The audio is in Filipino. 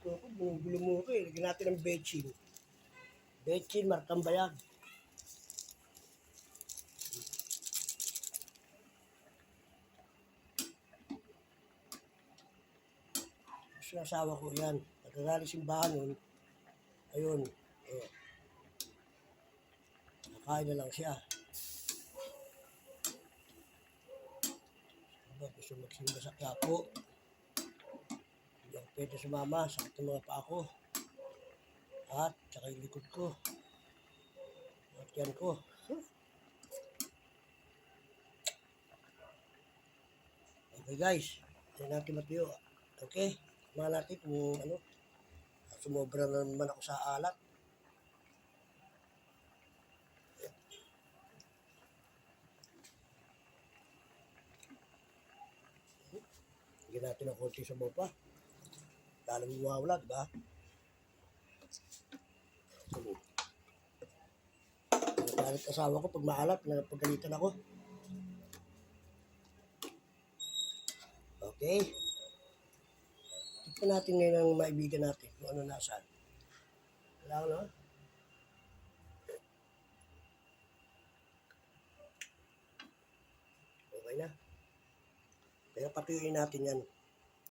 ko ako, bumubulo mo ko eh. Lagyan natin ng bechin. Bechin, markang bayag. Gusto ng asawa ko yan. Nagkakali simbahan nun. Ayun. Eh. Nakain na lang siya. Aba, gusto magsimba sa Quiapo. Pwede sumama. Sakit ng mga paa ko. At saka yung likod ko. At yan ko. Okay guys. Hindi natin matiyo. Okay. Mga natin kung ano. Sumobra na naman ako sa alat. Lagyan natin ng konti sa pa. Lalo mawawala, di ba? Nagalit asawa ko pag maalat, napagalitan ako. Okay. Tignan natin ngayon ang maibigan natin kung ano nasaan. Wala ko no? Okay na. Kaya patuyuin natin yan.